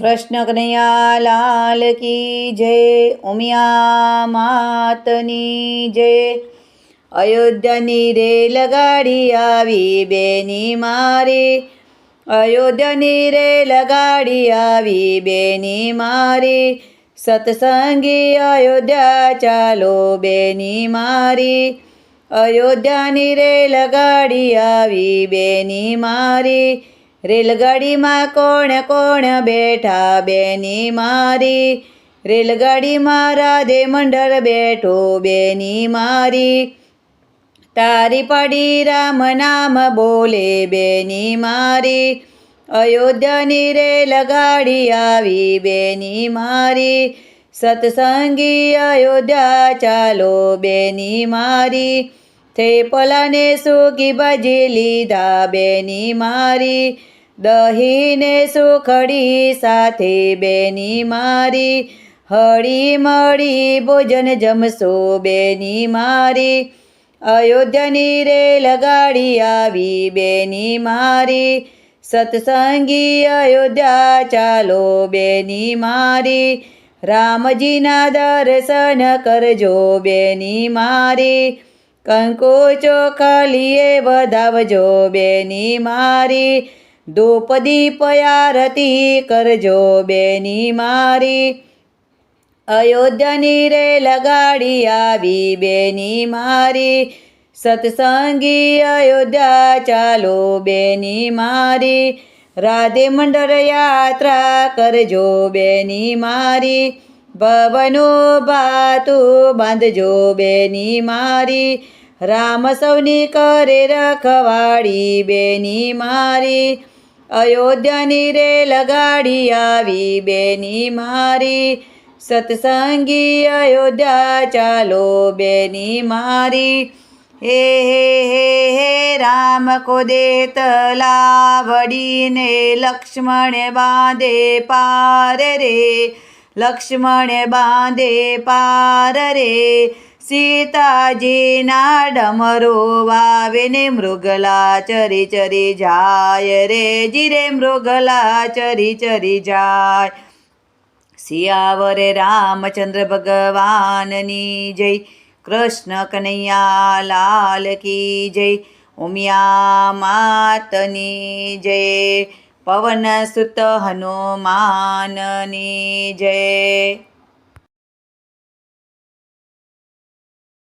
કૃષ્ણ કનૈયા લાલ કી જય, ઉમિયા માતની જય. અયોધ્યાની રેલ ગાડી આવી, બેની મારી. અયોધ્યાની રેલ ગાડી આવી, બેની મારી. સત્સંગી અયોધ્યા ચાલો, બેની મારી. અયોધ્યાની રેલ ગાડી આવી, બેની મારી. રેલગાડીમાં કોણ કોણ બેઠા બેની મારી? રેલગાડીમાં રાધે મંડળ બેઠો બેની મારી. તારી પડી રામ નામ બોલે બેની મારી. અયોધ્યાની રેલગાડી આવી બેની મારી. સત્સંગી અયોધ્યા ચાલો બેની મારી. થેપલાને સૂકી ભજી લીધા બેની મારી. દહીંને સુખડી સાથે બેની મારી, હળી મળી ભોજન જમશો બેની મારી. અયોધ્યાની રેલગાડી આવી બેની મારી, સત્સંગી અયોધ્યા ચાલો બેની મારી. રામજીના દર્શન કરજો બેની મારી, કંકુ ચોખલીએ વધાવજો બેની મારી. ધૂપ દીપ આરતી કરજો બેની મારી. અયોધ્યાની રે લગાડી આવી બેની મારી. સત્સંગી અયોધ્યા ચાલો બેની મારી. રાધે મંડળ યાત્રા કરજો બેની મારી. ભવનો ભાતું બાંધજો બેની મારી. રામ સૌની કરે રખવાડી બેની મારી. અયોધ્યાની રે લગાડી આવી, બેની મારી. સત્સંગી અયોધ્યા, ચાલો બેની મારી. હે હે હે હે, રામ કોદે તલાવડીને લક્ષ્મણે બાંધે પાર રે. લક્ષ્મણે બાંધે પાર રે. સીતાજીના ડમરો વાવે ને મૃગલા ચરી ચરી જાય રે, જીરે મૃગલા ચરી ચરી જાય. સિયાવરે રામચંદ્ર ભગવાનની જય, કૃષ્ણ કનૈયા લાલ કી જય, ઉમિયા માતની જય, પવન સુત હનુમાનની જય.